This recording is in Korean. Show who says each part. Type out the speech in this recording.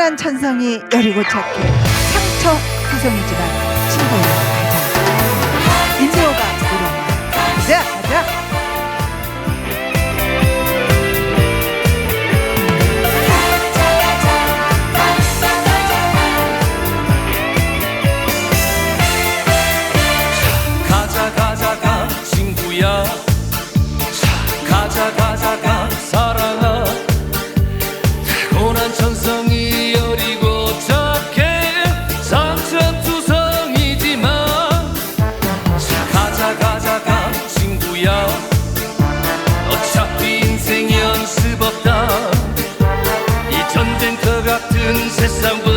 Speaker 1: 영원한 천성이 여리고 착해 상처 구성이지만
Speaker 2: 친구예요. some